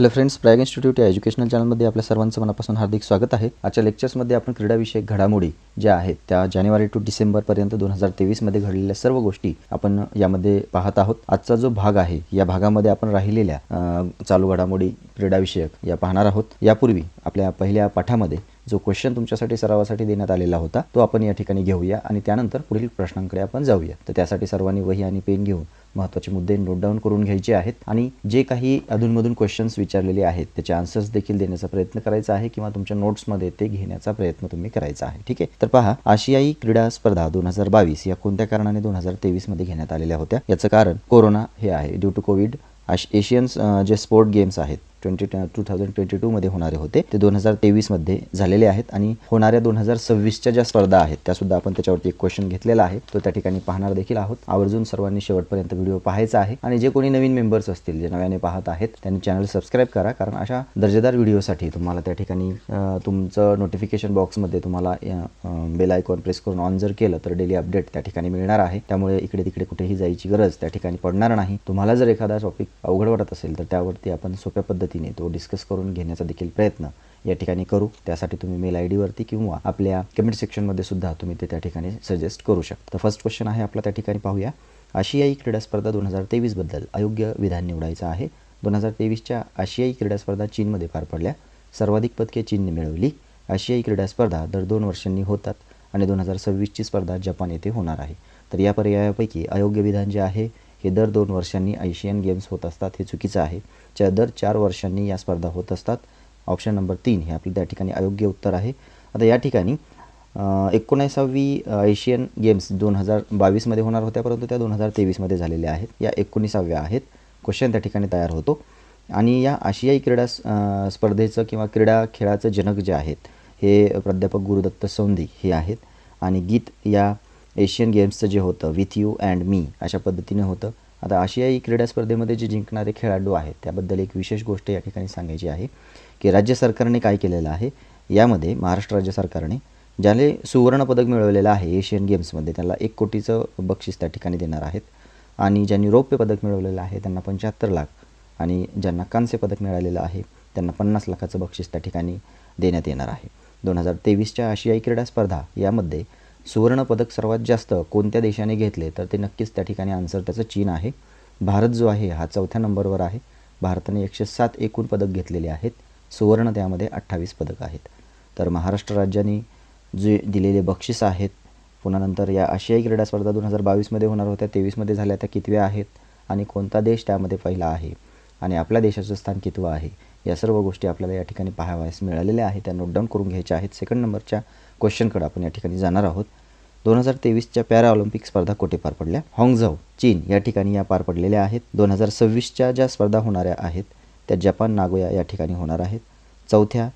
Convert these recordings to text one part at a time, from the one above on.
Hello friends Prayag institute या educational चॅनलमध्ये आपल्या सर्वांचं मनापासून हार्दिक स्वागत आहे. आजच्या लेक्चर्समध्ये आपण क्रीडाविषयक घडामोडी ज्या आहेत त्या जानेवारी टू डिसेंबरपर्यंत दोन हजार तेवीसमध्ये घडलेल्या सर्व गोष्टी आपण यामध्ये पाहत आहोत. आजचा जो भाग आहे या भागामध्ये आपण राहिलेल्या चालू घडामोडी क्रीडाविषयक या पाहणार आहोत. यापूर्वी आपल्या पहिल्या पाठामध्ये जो क्वेश्चन तुमच्यासाठी सरावासाठी देण्यात आलेला होता तो आपण या ठिकाणी घेऊया आणि त्यानंतर पुढील प्रश्नांकडे आपण जाऊया. तर त्यासाठी सर्वांनी वही आणि पेन घेऊन महत्त्वाचे मुद्दे नोट डाऊन करून घ्यायचे आहेत आणि जे काही अधूनमधून क्वेश्चन्स विचारलेले आहेत त्याचे आन्सर्स देखील देण्याचा प्रयत्न करायचा आहे किंवा तुमच्या नोट्समध्ये ते घेण्याचा प्रयत्न तुम्ही करायचा आहे. ठीक आहे? तर पहा आशियाई क्रीडा स्पर्धा दोन हजार बावीस या कोणत्या कारणाने दोन हजार तेवीसमध्ये घेण्यात आलेल्या होत्या? याचं कारण कोरोना हे आहे. ड्यू टू कोविड आश एशियन्स जे स्पोर्ट गेम्स आहेत ट्वेंटी टू थाउजंड ट्वेंटी टूमध्ये होणारे होते. ते दोन हजार तेवीसमध्ये झालेले आहेत आणि होणाऱ्या दोन हजार सव्वीसच्या ज्या स्पर्धा आहेत त्यासुद्धा आपण त्याच्यावरती एक क्वेश्चन घेतलेला आहे. तो त्या ठिकाणी पाहणार देखील आहोत. आवर्जून सर्वांनी शेवटपर्यंत व्हिडिओ पाहायचा आहे. आणि जे कोणी नवीन मेंबर्स असतील जे नव्याने पाहत आहेत त्यांनी चॅनल सबस्क्राईब करा. कारण अशा दर्जेदार व्हिडिओसाठी तुम्हाला त्या ठिकाणी तुमचं नोटिफिकेशन बॉक्समध्ये तुम्हाला बेल आयकॉन प्रेस करून ऑन जर केलं तर डेली अपडेट त्या ठिकाणी मिळणार आहे. त्यामुळे इकडे तिकडे कुठेही जायची गरज त्या ठिकाणी पडणार नाही. तुम्हाला जर एखादा टॉपिक अवघड वाटत असेल तर त्यावरती आपण सोप्या पद्धतीने तो डिस्कस करून घेण्याचा देखील प्रयत्न या ठिकाणी करू. त्यासाठी तुम्ही मेल आय डीवरती किंवा आपल्या कमेंट सेक्शनमध्ये सुद्धा तुम्ही ते त्या ठिकाणी सजेस्ट करू शकता. तर फर्स्ट क्वेश्चन आहे आपला त्या ठिकाणी पाहूया. आशियाई क्रीडा स्पर्धा दोन हजार तेवीसबद्दल अयोग्य विधान निवडायचं आहे. दोन हजार तेवीसच्या आशियाई क्रीडा स्पर्धा चीनमध्ये पार पडल्या. सर्वाधिक पदके चीनने मिळवली. आशियाई क्रीडा स्पर्धा दर दोन वर्षांनी होतात आणि दोन हजार सव्वीसची स्पर्धा जपान येथे होणार आहे. तर या पर्यायापैकी अयोग्य विधान जे आहे हे दर दोन वर्षांनी एशियन गेम्स होत असतात हे चुकीचं आहे. च्या दर चार वर्षांनी या स्पर्धा होत असतात. ऑप्शन नंबर तीन हे आपलं त्या ठिकाणी अयोग्य उत्तर आहे. आता या ठिकाणी एकोणीसावी एशियन गेम्स दोन हजार बावीसमध्ये होणार होत्या परंतु त्या दोन हजार तेवीसमध्ये झालेल्या आहेत. या एकोणीसाव्या आहेत. क्वेश्चन त्या ठिकाणी तयार होतो. आणि या आशियाई क्रीडा स्पर्धेचं किंवा क्रीडा खेळाचं जनक जे आहेत हे प्राध्यापक गुरुदत्त सौंदी हे आहेत. आणि गीत या एशियन गेम्सचं जे होतं विथ यू अँड मी अशा पद्धतीने होतं. आता आशियाई क्रीडा स्पर्धेमध्ये जे जिंकणारे खेळाडू आहेत त्याबद्दल एक विशेष गोष्ट या ठिकाणी सांगायची आहे की राज्य सरकारने काय केलेलं आहे यामध्ये महाराष्ट्र राज्य सरकारने ज्याने सुवर्णपदक मिळवलेलं आहे एशियन गेम्समध्ये त्याला एक कोटीचं बक्षीस त्या ठिकाणी देणार आहेत. आणि ज्यांनी रौप्य पदक मिळवलेलं आहे त्यांना पंच्याहत्तर लाख. आणि ज्यांना कांस्य पदक मिळालेलं आहे त्यांना पन्नास लाखाचं बक्षीस त्या ठिकाणी देण्यात येणार आहे. दोन हजार तेवीसच्या आशियाई क्रीडा स्पर्धा यामध्ये सुवर्णपदक सर्वात जास्त कोणत्या देशाने घेतले? तर ते नक्कीच त्या ठिकाणी आन्सर त्याचं चीन आहे. भारत जो आहे हा चौथ्या नंबरवर आहे. भारताने एकशे सात एकूण पदक घेतलेले आहेत. सुवर्ण त्यामध्ये अठ्ठावीस पदक आहेत. तर महाराष्ट्र राज्याने जे दिलेले बक्षीस आहेत पुन्हा नंतर या आशियाई क्रीडा स्पर्धा दोन हजार बावीसमध्ये होणार होत्या तेवीसमध्ये झाल्या त्या कितव्या आहेत आणि कोणता देश त्यामध्ये पहिला आहे आणि आपल्या देशाचं स्थान कितवं आहे या सर्व गोष्टी आपल्याला या ठिकाणी पाहावयास मिळालेल्या आहेत. त्या नोट डाऊन करून घ्यायच्या आहेत. सेकंड नंबरच्या क्वेश्चनकडे आपण या ठिकाणी जाणार आहोत. दोन हजार तेवीसच्या पॅरा ऑलिम्पिक स्पर्धा कुठे पार पडल्या? हाँगझाऊ चीन या ठिकाणी या पार पडलेल्या आहेत. दोन हजार सव्वीसच्या ज्या स्पर्धा होणाऱ्या आहेत त्या जपान नागोया या ठिकाणी होणार आहेत. चौथ्या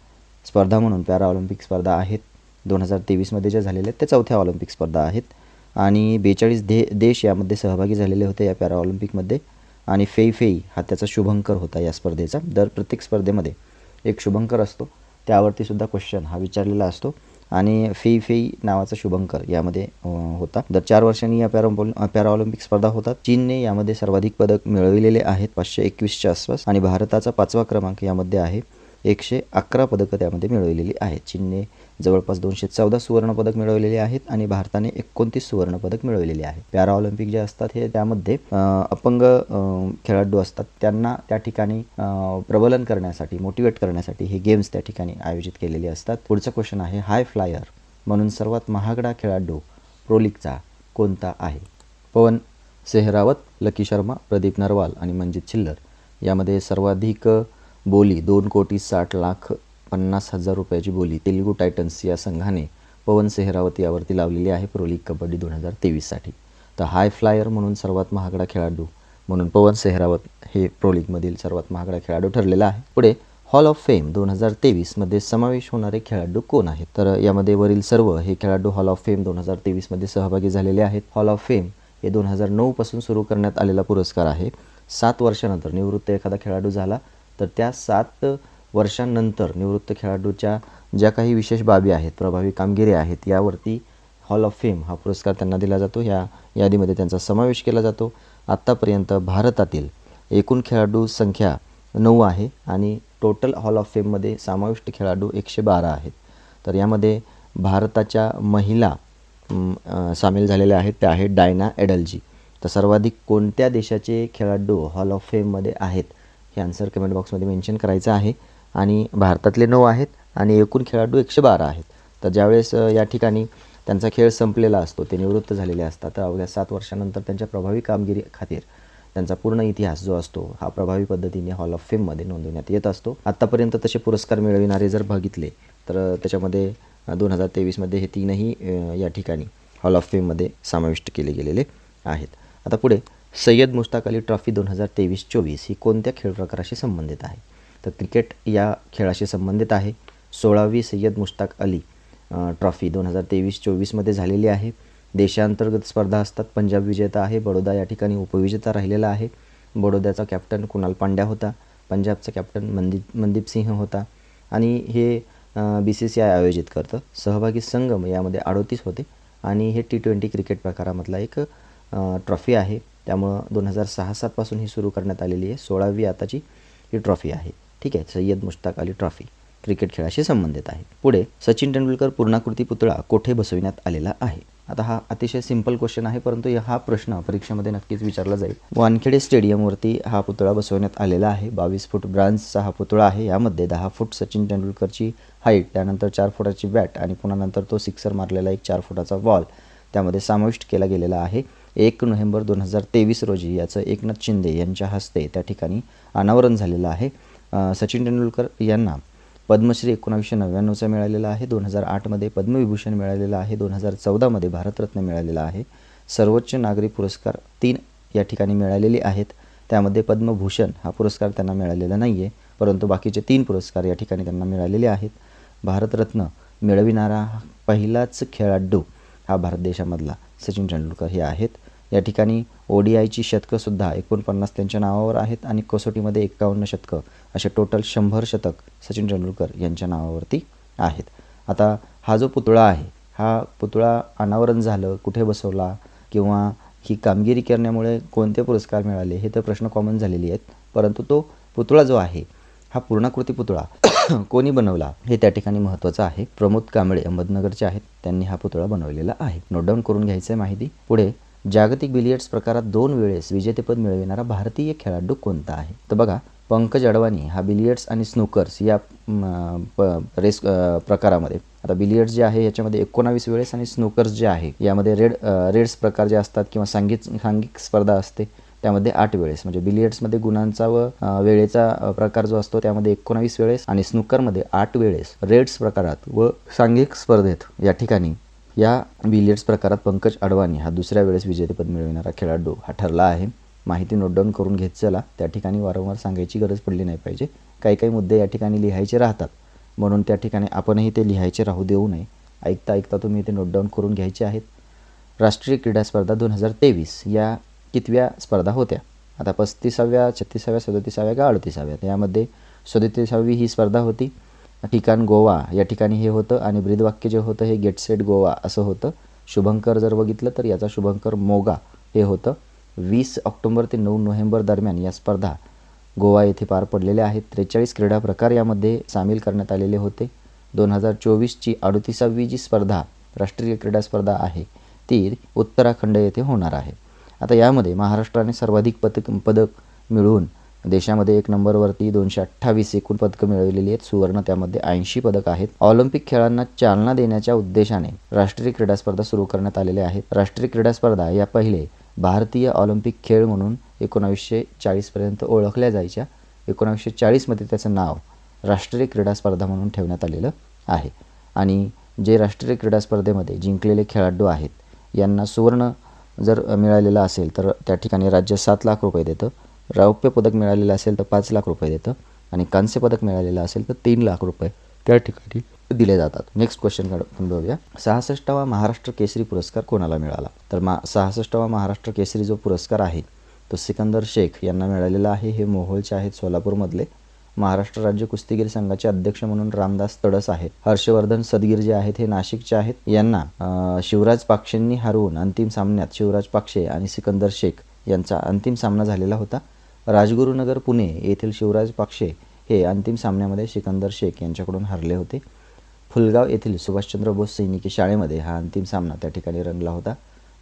स्पर्धा म्हणून पॅरा ऑलिम्पिक स्पर्धा आहेत. दोन हजार तेवीसमध्ये ज्या झालेल्या आहेत त्या चौथ्या ऑलिम्पिक स्पर्धा आहेत. आणि बेचाळीस दे देश यामध्ये सहभागी झालेले होते या पॅरा ऑलिम्पिकमध्ये आणि फेई फेई हा त्याचा शुभंकर होता या स्पर्धेचा. दर प्रत्येक स्पर्धेमध्ये एक शुभंकर असतो. त्यावरती सुद्धा क्वेश्चन हा विचारलेला असतो. आणि फेई फेई नावाचा शुभंकर यामध्ये होता. दर चार वर्षांनी या पॅरा पॅराऑलिम्पिक स्पर्धा होतात. चीनने यामध्ये सर्वाधिक पदक मिळविलेले आहेत पाचशे एकवीसच्या आसपास. आणि भारताचा पाचवा क्रमांक यामध्ये आहे. एकशे अकरा पदकं त्यामध्ये मिळवलेली आहेत. चीनने जवळपास दोनशे चौदा सुवर्णपदक मिळवलेले आहेत आणि भारताने एकोणतीस सुवर्णपदक मिळवलेले आहेत. पॅराऑलिम्पिक जे असतात हे त्यामध्ये अपंग खेळाडू असतात. त्यांना त्या ठिकाणी प्रबलन करण्यासाठी मोटिवेट करण्यासाठी हे गेम्स त्या ठिकाणी आयोजित केलेले असतात. पुढचा क्वेश्चन आहे हाय फ्लायर म्हणून सर्वात महागडा खेळाडू प्रोलिकचा कोणता आहे? पवन सेहरावत लकी शर्मा प्रदीप नरवाल आणि मंजित छिल्लर. यामध्ये सर्वाधिक बोली दोन कोटी साठ लाख पन्नास हजार रुपयाची बोली. तेलुगू टायटन्स या संघाने पवन सेहरावत यावरती लावलेली आहे प्रो लीग कबड्डी दोन हजार तेवीससाठी. तर हाय फ्लायर म्हणून सर्वात महागडा खेळाडू म्हणून पवन सेहरावत हे प्रो लीगमधील सर्वात महागडा खेळाडू ठरलेला आहे. पुढे हॉल ऑफ फेम दोन हजार तेवीसमध्ये समावेश होणारे खेळाडू कोण आहेत? तर यामध्ये वरील सर्व हे खेळाडू हॉल ऑफ फेम दोन हजार तेवीसमध्ये सहभागी झालेले आहेत. हॉल ऑफ फेम हे दोन हजार नऊपासून सुरू करण्यात आलेला पुरस्कार आहे. सात वर्षानंतर निवृत्त एखादा खेळाडू झाला तर त्या सात वर्षांनंतर निवृत्त खेळाडूच्या ज्या काही विशेष बाबी आहेत प्रभावी कामगिरी आहेत यावरती हॉल ऑफ फेम हा पुरस्कार त्यांना दिला जातो. ह्या यादीमध्ये त्यांचा समावेश केला जातो. आत्तापर्यंत भारतातील एकूण खेळाडू संख्या नऊ आहे आणि टोटल हॉल ऑफ फेममध्ये समाविष्ट खेळाडू एकशे बारा आहेत. तर यामध्ये भारताच्या महिला सामील झालेल्या आहेत. त्या आहेत डायना एडलजी. तर सर्वाधिक कोणत्या देशाचे खेळाडू हॉल ऑफ फेममध्ये आहेत? हे आन्सर कमेंट बॉक्समध्ये मेन्शन करायचं आहे. आणि भारतातले नऊ आहेत आणि एकूण खेळाडू एकशे बारा आहेत. तर ज्यावेळेस या ठिकाणी त्यांचा खेळ संपलेला असतो ते निवृत्त झालेले असतात. तर अवघ्या सात वर्षानंतर त्यांच्या प्रभावी कामगिरी खातीर त्यांचा पूर्ण इतिहास जो असतो हा प्रभावी पद्धतीने हॉल ऑफ फेममध्ये नोंदवण्यात येत असतो. आत्तापर्यंत तसे पुरस्कार मिळविणारे जर बघितले तर त्याच्यामध्ये दोन हजार तेवीसमध्ये हे तीनही या ठिकाणी हॉल ऑफ फेममध्ये समाविष्ट केले गेलेले आहेत. आता पुढे सय्यद मुश्ताक अली ट्रॉफी दोन हजार तेवीस चोवीस ही कोणत्या खेळ प्रकाराशी संबंधित आहे? तर क्रिकेट या खेळाशी संबंधित आहे. सोळावी सय्यद मुश्ताक अली ट्रॉफी दोन हजार तेवीस चोवीसमध्ये झालेली आहे. देशांतर्गत स्पर्धा असतात. पंजाब विजेता आहे. बडोदा या ठिकाणी उपविजेता राहिलेला आहे. बडोद्याचा कॅप्टन कुणाल पांड्या होता. पंजाबचा कॅप्टन मनदीप मनदीप सिंह होता. आणि हे बी सी सी आय आयोजित करतं. सहभागी संघम यामध्ये अडोतीस होते. आणि हे टी ट्वेंटी क्रिकेट प्रकारामधला एक ट्रॉफी आहे. त्यामुळं दोन हजार सहा सातपासून ही सुरू करण्यात आलेली आहे. सोळावी आताची ही ट्रॉफी आहे. ठीक आहे? सय्यद मुश्ताक अली ट्रॉफी. क्रिकेट खेळाशी संबंधित आहे. पुढे सचिन तेंडुलकर पूर्णाकृती पुतळा कोठे बसविण्यात आलेला आहे? आता हा अतिशय सिंपल क्वेश्चन आहे परंतु हा प्रश्न परीक्षेमध्ये नक्कीच विचारला जाईल. वानखेडे स्टेडियमवरती हा पुतळा बसवण्यात आलेला आहे. बावीस फूट ब्रांजचा हा पुतळा आहे. यामध्ये दहा फूट सचिन तेंडुलकरची हाईट त्यानंतर चार फुटाची बॅट आणि पुन्हा नंतर तो सिक्सर मारलेला एक चार फुटाचा बॉल त्यामध्ये समाविष्ट केला गेलेला आहे. एक नोव्हेंबर दोन हजार तेवीस रोजी याचं एकनाथ शिंदे यांच्या हस्ते त्या ठिकाणी अनावरण झालेलं आहे. सचिन तेंडुलकर यांना पद्मश्री एकोणावीसशे नव्याण्णवचा मिळालेला आहे. दोन हजार आठमध्ये पद्मविभूषण मिळालेला आहे. दोन हजार चौदामध्ये भारतरत्न मिळालेला आहे. सर्वोच्च नागरी पुरस्कार तीन या ठिकाणी मिळालेले आहेत. त्यामध्ये पद्मभूषण हा पुरस्कार त्यांना मिळालेला नाही आहे परंतु बाकीचे तीन पुरस्कार या ठिकाणी त्यांना मिळालेले आहेत. भारतरत्न मिळविणारा पहिलाच खेळाडू हा भारत देशामधला सचिन तेंडुलकर हे आहेत. या ठिकाणी ओ डी आयची शतकंसुद्धा एकोणपन्नास त्यांच्या नावावर आहेत आणि कसोटीमध्ये एक्कावन्न शतकं असे टोटल शंभर शतक सचिन तेंडुलकर यांच्या नावावरती आहेत. आता हा जो पुतळा आहे हा पुतळा अनावरण झालं कुठे बसवला किंवा ही कामगिरी करण्यामुळे कोणते पुरस्कार मिळाले हे तर प्रश्न कॉमन झालेले आहेत. परंतु तो पुतळा जो आहे हा पूर्णाकृती पुतळा कोणी बनवला हे त्या ठिकाणी महत्त्वाचं आहे. प्रमोद कांबळे अहमदनगरचे आहेत. त्यांनी हा पुतळा बनवलेला आहे. नोट डाऊन करून घ्यायचं आहे माहिती. पुढे जागतिक बिलियर्ड्स प्रकारात दोन वेळेस विजेतेपद मिळविणारा भारतीय खेळाडू कोणता आहे? तर बघा पंकज अडवाणी हा बिलियर्ड्स आणि स्नूकर्स या प- रेस प्रकारामध्ये. आता बिलियर्ड्स जे आहे याच्यामध्ये एकोणावीस वेळेस आणि स्नूकर्स जे आहे यामध्ये रेड रेड्स प्रकार जे असतात किंवा सांगीत सांघिक स्पर्धा असते त्यामध्ये आठ वेळेस. म्हणजे बिलियर्ड्समध्ये गुणांचा व वेळेचा प्रकार जो असतो त्यामध्ये एकोणावीस वेळेस आणि स्नूकरमध्ये आठ वेळेस रेड्स प्रकारात व सांघिक स्पर्धेत या ठिकाणी या बिलियर्ड्स प्रकारात पंकज अडवाणी हा दुसऱ्या वेळेस विजेतेपद मिळविणारा खेळाडू हा ठरला आहे. माहिती नोटडाऊन करून घेत चला त्या ठिकाणी वारंवार सांगायची गरज पडली नाही पाहिजे. काही काही मुद्दे या ठिकाणी लिहायचे राहतात. म्हणून त्या ठिकाणी आपणही ते लिहायचे राहू देऊ नये. ऐकता ऐकता तुम्ही ते नोटडाऊन करून घ्यायचे आहेत. राष्ट्रीय क्रीडा स्पर्धा दोन हजार तेवीस या कितव्या स्पर्धा होत्या? आता पस्तीसाव्या छत्तीसाव्या सदतीसाव्या का अडतीसाव्या? यामध्ये सदतीसावी ही स्पर्धा होती. ठिकाण गोवा. या ठिकाणी हे होतं आणि ब्रीदवाक्य जे होतं हे गेट सेट गोवा असं होतं. शुभंकर जर बघितलं तर याचा शुभंकर मोगा हे होतं. वीस ऑक्टोबर ते नऊ नोव्हेंबर दरम्यान या स्पर्धा गोवा येथे पार पडलेल्या आहेत. त्रेचाळीस क्रीडा प्रकार यामध्ये सामील करण्यात आलेले होते. दोन हजार चोवीसची अडतीसावी जी स्पर्धा राष्ट्रीय क्रीडा स्पर्धा आहे ती उत्तराखंड येथे होणार आहे. आता यामध्ये महाराष्ट्राने सर्वाधिक पदक पदक मिळवून देशामध्ये एक नंबरवरती दोनशे अठ्ठावीस एकूण पदकं मिळवलेली आहेत. सुवर्ण त्यामध्ये ऐंशी पदक आहेत. ऑलिम्पिक खेळांना चालना देण्याच्या उद्देशाने राष्ट्रीय क्रीडा स्पर्धा सुरू करण्यात आलेल्या आहेत. राष्ट्रीय क्रीडा स्पर्धा या पहिले भारतीय ऑलिम्पिक खेळ म्हणून एकोणावीसशे चाळीसपर्यंत ओळखल्या जायच्या. एकोणावीसशे चाळीसमध्ये त्याचं नाव राष्ट्रीय क्रीडा स्पर्धा म्हणून ठेवण्यात आलेलं आहे. आणि जे राष्ट्रीय क्रीडा स्पर्धेमध्ये जिंकलेले खेळाडू आहेत यांना सुवर्ण जर मिळालेलं असेल तर त्या ठिकाणी राज्य सात लाख रुपये देतं. रौप्य पदक मिळालेलं असेल तर पाच लाख रुपये देतं आणि कांस्य पदक मिळालेलं असेल तर तीन लाख रुपये त्या ठिकाणी दिले जातात. नेक्स्ट क्वेश्चन आपण बघूया सहासष्टावा महाराष्ट्र केसरी पुरस्कार कोणाला मिळाला? तर मा सहासष्टावा महाराष्ट्र केसरी जो पुरस्कार आहे तो सिकंदर शेख यांना मिळालेला आहे. हे मोहोळचे आहेत सोलापूरमधले. महाराष्ट्र राज्य कुस्तीगीर संघाचे अध्यक्ष म्हणून रामदास तडस आहेत. हर्षवर्धन सदगीर जे आहेत हे नाशिकचे आहेत. यांना शिवराज पाक्षेंनी हरवून अंतिम सामन्यात शिवराज पाक्षे आणि सिकंदर शेख यांचा अंतिम सामना झालेला होता. राजगुरुनगर पुणे येथील शिवराज पाक्षे हे अंतिम सामन्यामध्ये सिकंदर शेख यांच्याकडून हरले होते. फुलगाव येथील सुभाषचंद्र बोस सैनिकी शाळेमध्ये हा अंतिम सामना त्या ठिकाणी रंगला होता.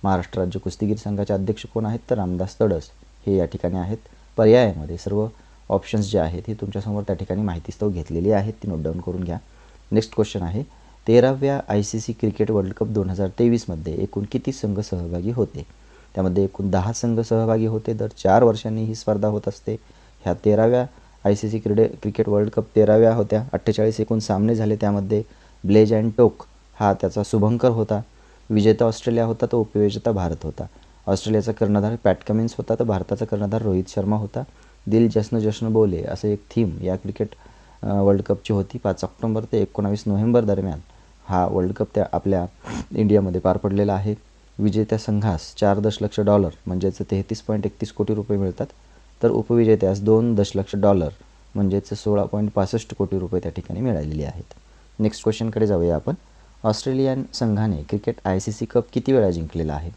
महाराष्ट्र राज्य कुस्तीगीर संघाचे अध्यक्ष कोण आहेत तर रामदास तडस हे या ठिकाणी आहेत. पर्यायामध्ये सर्व ऑप्शन्स जे आहेत हे तुमच्यासमोर त्या ठिकाणी माहितीस्तव घेतलेली आहेत. ती नोट डाऊन करून घ्या. नेक्स्ट क्वेश्चन आहे. तेराव्या I C C cricket world cup दोन हजार तेवीसमध्ये एकूण किती संघ सहभागी होते? त्यामध्ये एकूण दहा संघ सहभागी होते. दर चार वर्षांनी ही स्पर्धा होत असते. ह्या तेराव्या आय सी सी क्रीडे क्रिकेट वर्ल्ड कप तेराव्या होत्या. अठ्ठेचाळीस एकूण सामने झाले त्यामध्ये. ब्लेज अँड टोक हा त्याचा शुभंकर होता. विजेता ऑस्ट्रेलिया होता तो उपविजेता भारत होता. ऑस्ट्रेलियाचा कर्णधार पॅट कमिन्स होता तर भारताचा कर्णधार रोहित शर्मा होता. दिल जश्न जश्न बोले असं एक थीम या क्रिकेट वर्ल्ड कपची होती. पाच ऑक्टोंबर ते एकोणावीस नोव्हेंबर दरम्यान हा वर्ल्ड कप त्या आपल्या इंडियामध्ये पार पडलेला आहे. विजेत्या संघास चार दशलक्ष डॉलर म्हणजेच तेहतीस पॉईंट एकतीस कोटी रुपये मिळतात. तर उपविजेत्यास दोन दशलक्ष डॉलर म्हणजेच सोळा पॉईंट पासष्ट कोटी रुपये त्या ठिकाणी मिळालेले आहेत. नेक्स्ट क्वेश्चनकडे जाऊया आपण. ऑस्ट्रेलियन संघाने cricket I C C cup किती वेळा जिंकलेला आहे?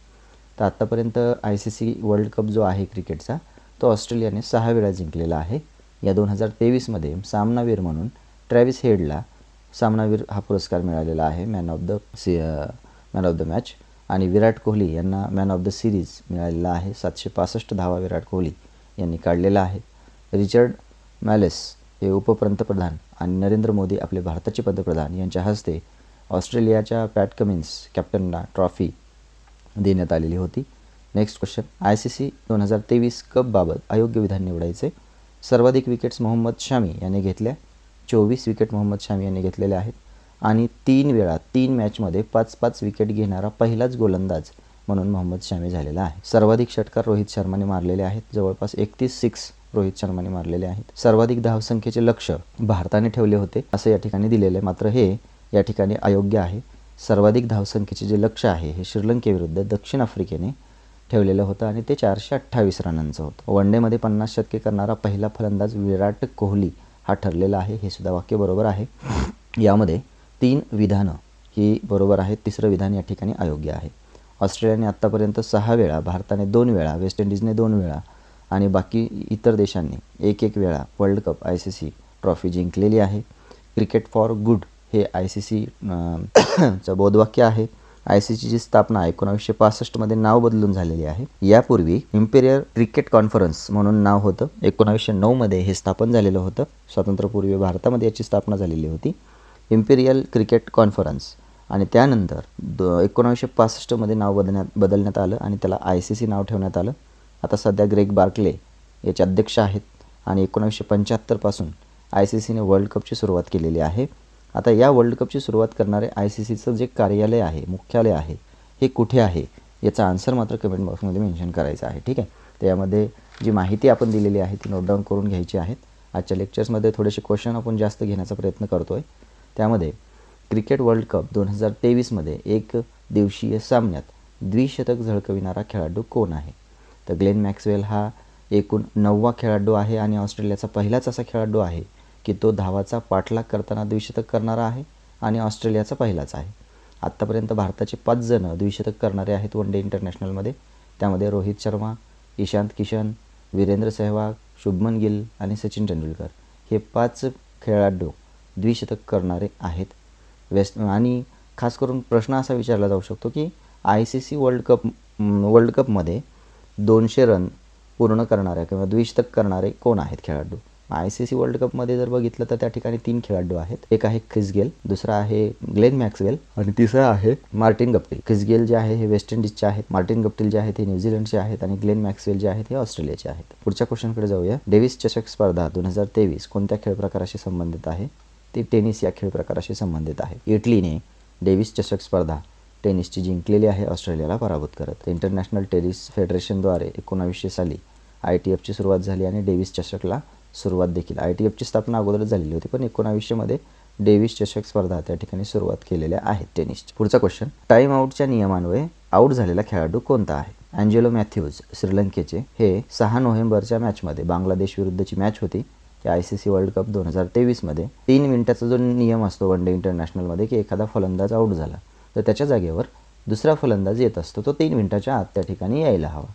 तर आत्तापर्यंत I C C world cup जो आहे क्रिकेटचा तो ऑस्ट्रेलियाने सहा वेळा जिंकलेला आहे. या दोन हजार तेवीसमध्ये सामनावीर म्हणून ट्रॅव्हिस हेडला सामनावीर हा पुरस्कार मिळालेला आहे man of the C man of the match आणि विराट कोहली यांना मॅन ऑफ द सिरीज मिळालेला आहे. सातशे पासष्ट धावा विराट कोहली यांनी काढलेला आहे. रिचर्ड मॅलेस हे उपपंतप्रधान आणि नरेंद्र मोदी आपले भारताचे पंतप्रधान यांच्या हस्ते ऑस्ट्रेलियाच्या पॅट कमिन्स कॅप्टनला ट्रॉफी देण्यात आलेली होती. Next question. I C C दोन हजार तेवीस कपबाबत अयोग्य विधान निवडायचे. सर्वाधिक विकेट्स मोहम्मद शामी याने घेतल्या. चोवीस विकेट मोहम्मद शामी यांनी घेतलेल्या आहेत. आणि तीन वेळा तीन मॅचमध्ये पाच पाच विकेट घेणारा पहिलाच गोलंदाज म्हणून मोहम्मद शामी झालेला आहे. सर्वाधिक षटकार रोहित शर्माने मारलेले आहेत. जवळपास एकतीस सिक्स रोहित शर्माने मारलेले आहेत. सर्वाधिक धावसंख्येचे लक्ष भारताने ठेवले होते असं या ठिकाणी दिलेलं आहे. मात्र हे या ठिकाणी अयोग्य आहे. सर्वाधिक धावसंख्येचे जे लक्ष आहे हे श्रीलंकेविरुद्ध दक्षिण आफ्रिकेने ठेवलेलं होतं आणि ते चारशे अठ्ठावीस रनांचं होतं. वन डेमध्ये पन्नास शतके करणारा पहिला फलंदाज विराट कोहली हा ठरलेला आहे. हे सुद्धा वाक्य बरोबर आहे. यामध्ये तीन विधानं ही बरोबर आहेत. तिसरं विधान या ठिकाणी अयोग्य आहे. ऑस्ट्रेलियाने आत्तापर्यंत सहा वेळा भारताने दोन वेळा वेस्ट इंडिजने दोन वेळा आणि बाकी इतर देशांनी एक एक वेळा world cup I C C trophy जिंकलेली आहे. क्रिकेट फॉर गुड हे आय सी सी चं बोधवाक्य आहे. आय सी सीची स्थापना एकोणावीसशे पासष्टमध्ये नाव बदलून झालेली आहे. यापूर्वी इम्पेरियर क्रिकेट कॉन्फरन्स म्हणून नाव होतं. एकोणावीसशे नऊमध्ये हे स्थापन झालेलं होतं. स्वातंत्र्यपूर्वी भारतामध्ये याची स्थापना झालेली होती. इम्पिरियल क्रिकेट कॉन्फरन्स आणि त्यानंतर द एकोणावीसशे पासष्टमध्ये नाव बदलण्यात बदलण्यात आलं आणि त्याला आय सी सी नाव ठेवण्यात आलं. आता सध्या ग्रेग बार्कले याचे अध्यक्ष आहेत आणि एकोणावीसशे पंच्याहत्तरपासून आय सी सीने वर्ल्ड कपची सुरुवात केलेली आहे. आता या वर्ल्ड कपची सुरुवात करणारे आय सी सीचं जे कार्यालय आहे मुख्यालय आहे हे कुठे आहे? याचा आन्सर मात्र कमेंट बॉक्समध्ये मेन्शन करायचा आहे. ठीक आहे? त्यामध्ये जी माहिती आपण दिलेली आहे ती नोट डाऊन करून घ्यायची आहेत आजच्या लेक्चर्समध्ये थोडेसे क्वेश्चन आपण जास्त घेण्याचा प्रयत्न करतो आहे त्यामध्ये क्रिकेट वर्ल्ड कप दोन हजार तेवीसमध्ये एक दिवसीय सामन्यात द्विशतक झळकविणारा खेळाडू कोण आहे? तर ग्लेन मॅक्सवेल हा एकूण नववा खेळाडू आहे आणि ऑस्ट्रेलियाचा पहिलाच असा खेळाडू आहे की तो धावाचा पाठलाग करताना द्विशतक करणारा आहे आणि ऑस्ट्रेलियाचा पहिलाच आहे. आत्तापर्यंत भारताचे पाच जणं द्विशतक करणारे आहेत वन डे इंटरनॅशनलमध्ये. त्यामध्ये रोहित शर्मा ईशांत किशन वीरेंद्र सेहवाग शुभमन गिल आणि सचिन तेंडुलकर. हे पाच खेळाडू द्विशतक करणारे आहेत. वेस्ट आणि खास करून प्रश्न असा विचारला जाऊ शकतो की I C C world cup world कपमध्ये दोनशे रन पूर्ण करणाऱ्या किंवा द्विशतक करणारे कोण आहेत खेळाडू? आय सी सी वर्ल्ड कपमध्ये जर बघितलं तर त्या ठिकाणी तीन खेळाडू आहेत. एक आहे ख्रिस गेल दुसरा आहे ग्लेन मॅक्सवेल आणि तिसरा आहे मार्टिन गप्टिल ख्रिस गेल जे आहे हे वेस्ट इंडिजचे आहेत. मार्टिन गप्टिल जे आहेत हे न्यूझीलंडचे आहेत आणि ग्लेन मॅक्सवेल जे आहेत हे ऑस्ट्रेलियाचे आहेत. पुढच्या क्वेश्चनकडे जाऊया. डेव्हिस चषक स्पर्धा दोन हजार तेवीस कोणत्या खेळ प्रकाराशी संबंधित आहे? ती टेनिस या खेळ प्रकाराशी संबंधित आहे. इटलीने डेव्हिस चषक स्पर्धा टेनिसची जिंकलेली आहे ऑस्ट्रेलियाला पराभूत करत. इंटरनॅशनल टेनिस फेडरेशनद्वारे एकोणावीसशे साली आय टी एफची सुरुवात झाली आणि डेव्हिस चषकला सुरुवात देखील. आय टी एफची स्थापना अगोदरच झालेली होती पण एकोणावीसशेमध्ये डेव्हिस चषक स्पर्धा त्या ठिकाणी सुरुवात केलेल्या आहेत टेनिसची. पुढचा क्वेश्चन टाईम आऊटच्या नियमान्वये आऊट झालेला खेळाडू कोणता आहे? अँजेलो मॅथ्यूज श्रीलंकेचे. हे सहा नोव्हेंबरच्या मॅचमध्ये बांगलादेश विरुद्धची मॅच होती. त्या I C C world cup दोन हजार तेवीसमध्ये तीन मिनिटाचा जो नियम असतो वन डे इंटरनॅशनलमध्ये की एखादा फलंदाज आऊट झाला तर त्याच्या जागेवर दुसरा फलंदाज येत असतो तो तीन मिनिटाच्या आत त्या ठिकाणी यायला हवा.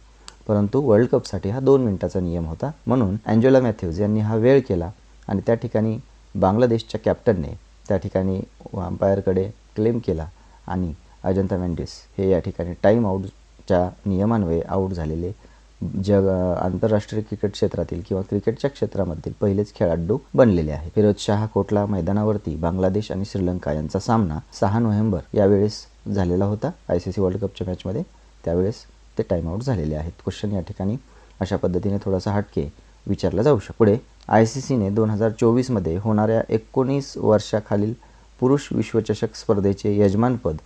परंतु वर्ल्ड कपसाठी हा दोन मिनिटाचा नियम होता. म्हणून अँजोला मॅथ्यूज यांनी हा वेळ केला आणि त्या ठिकाणी बांगलादेशच्या कॅप्टनने त्या ठिकाणी अंपायरकडे क्लेम केला आणि अजंता मेंडिस हे या ठिकाणी टाईम आऊटच्या नियमान्वये आऊट झालेले जग आंतरराष्ट्रीय क्रिकेट क्षेत्रातील किंवा क्रिकेटच्या क्षेत्रामधील पहिलेच खेळाडू बनलेले आहे. फिरोज शाह कोटला मैदानावरती बांगलादेश आणि श्रीलंका यांचा सामना सहा नोव्हेंबर यावेळेस झालेला होता. आय सी सी वर्ल्ड कपच्या मॅचमध्ये त्यावेळेस ते टाईमआऊट झालेले आहेत. क्वेश्चन या ठिकाणी अशा पद्धतीने थोडासा हटके विचारला जाऊ शकतो. पुढे आय सी सीने दोन हजार चोवीसमध्ये होणाऱ्या एकोणीस वर्षाखालील पुरुष विश्वचषक स्पर्धेचे यजमानपद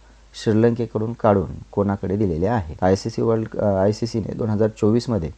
श्रीलंकेकडून काढून कोणाकडे दिलेले आहे? I C C world I C सीने दोन हजार चोवीसमध्ये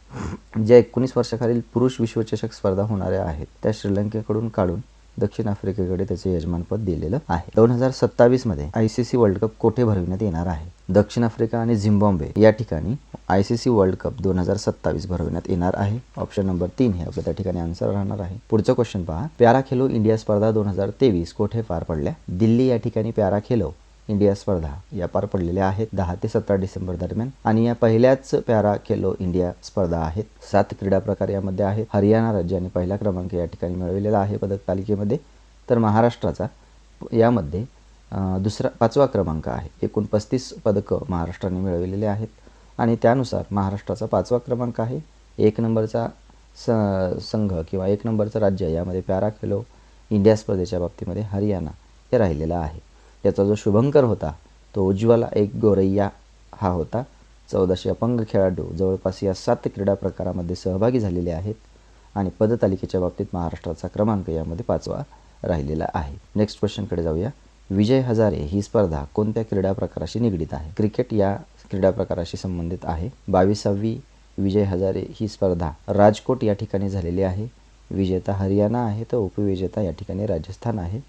ज्या एकोणीस वर्षाखालील पुरुष विश्वचषक स्पर्धा होणाऱ्या आहेत त्या श्रीलंकेकडून काढून दक्षिण आफ्रिकेकडे त्याचे यजमानपद दिलेलं आहे. दोन हजार सत्तावीसमध्ये I C C world cup कोठे भरविण्यात येणार आहे? दक्षिण आफ्रिका आणि झिम्बाब्वे या ठिकाणी I C C world cup दोन हजार सत्तावीस भरवण्यात येणार आहे. ऑप्शन नंबर तीन हे आपल्या त्या ठिकाणी आन्सर राहणार आहे. पुढचं क्वेश्चन पहा. प्यारा खेलो इंडिया स्पर्धा दोन हजार तेवीस कोठे पार पडल्या? दिल्ली या ठिकाणी प्यारा खेलो इंडिया स्पर्धा या पार पडलेल्या आहेत. दहा ते सतरा डिसेंबर दरम्यान. आणि या पहिल्याच पॅरा खेलो इंडिया स्पर्धा आहेत. सात क्रीडा प्रकार यामध्ये आहेत. हरियाणा राज्याने पहिला क्रमांक या ठिकाणी मिळवलेला आहे पदक तालिकेमध्ये तर महाराष्ट्राचा यामध्ये दुसरा पाचवा क्रमांक आहे. एकूण पस्तीस पदकं महाराष्ट्राने मिळवलेले आहेत. आणि त्यानुसार महाराष्ट्राचा पाचवा क्रमांक आहे. एक नंबरचा स संघ किंवा एक नंबरचं राज्य यामध्ये पॅरा खेलो इंडिया स्पर्धेच्या बाबतीमध्ये हरियाणा हे राहिलेलं आहे. याचा जो शुभंकर होता तो उज्ज्वला एक गोरैया हा होता. चौदाशे अपंग खेळाडू जवळपास या सात क्रीडा प्रकारामध्ये सहभागी झालेले आहेत आणि पदतालिकेच्या बाबतीत महाराष्ट्राचा क्रमांक यामध्ये पाचवा राहिलेला आहे. नेक्स्ट क्वेश्चनकडे जाऊया. विजय हजारे ही स्पर्धा कोणत्या क्रीडा प्रकाराशी निगडीत आहे? क्रिकेट या क्रीडा प्रकाराशी संबंधित आहे. बावीसावी विजय हजारे ही स्पर्धा राजकोट या ठिकाणी झालेली आहे. विजेता हरियाणा आहे तर उपविजेता या ठिकाणी राजस्थान आहे.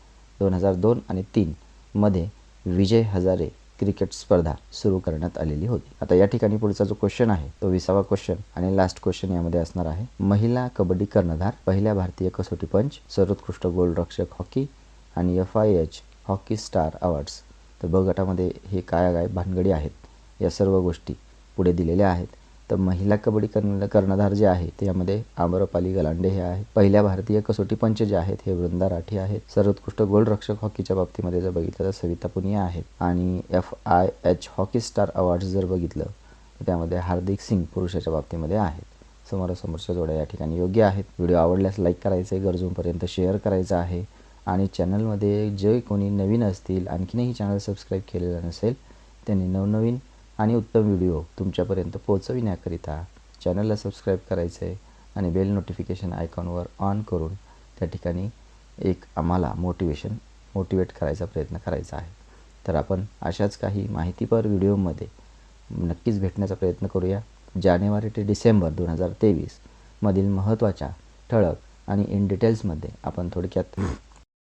दोन हजार दोन आणि तीन मध्ये विजय हजारे क्रिकेट स्पर्धा सुरू करण्यात आलेली होती. आता या ठिकाणी पुढचा जो क्वेश्चन आहे तो विसावा क्वेश्चन आणि लास्ट क्वेश्चन यामध्ये असणार आहे. महिला कबड्डी कर्णधार पहिल्या भारतीय कसोटी पंच सर्वोत्कृष्ट गोलरक्षक हॉकी आणि F I H hockey star awards. तर ब गटामध्ये हे काय काय भानगडी आहेत या सर्व गोष्टी पुढे दिलेल्या आहेत. तर महिला कबड्डी कर्ण कर्णधार जे आहे त्यामध्ये आम्रपाली गलांडे हे आहेत. पहिल्या भारतीय कसोटी पंच जे आहेत हे वृंदा राठी आहेत. सर्वोत्कृष्ट गोलरक्षक हॉकीच्या बाबतीमध्ये जर बघितलं तर सविता पुनिया आहेत. आणि F I H hockey star awards जर बघितलं तर त्यामध्ये हार्दिक सिंग पुरुषाच्या बाबतीमध्ये आहेत. समोरासमोरच्या जोड्या या ठिकाणी योग्य आहेत. व्हिडिओ आवडल्यास लाईक करायचं आहे गरजूंपर्यंत शेअर करायचं आहे. आणि चॅनलमध्ये जे कोणी नवीन असतील आणखीनही चॅनल सबस्क्राईब केलेलं नसेल त्यांनी नवनवीन आणि उत्तम व्हिडिओ तुमच्यापर्यंत पोहोचविण्याकरिता चॅनलला सबस्क्राईब करायचं आहे आणि बेल नोटिफिकेशन आयकॉनवर ऑन करून त्या ठिकाणी एक आम्हाला मोटिवेशन मोटिवेट करायचा प्रयत्न करायचा आहे. तर आपण अशाच काही माहितीपर व्हिडिओमध्ये नक्कीच भेटण्याचा प्रयत्न करूया. जानेवारी ते डिसेंबर दोन हजार तेवीसमधील महत्त्वाच्या ठळक आणि इन डिटेल्समध्ये आपण थोडक्यात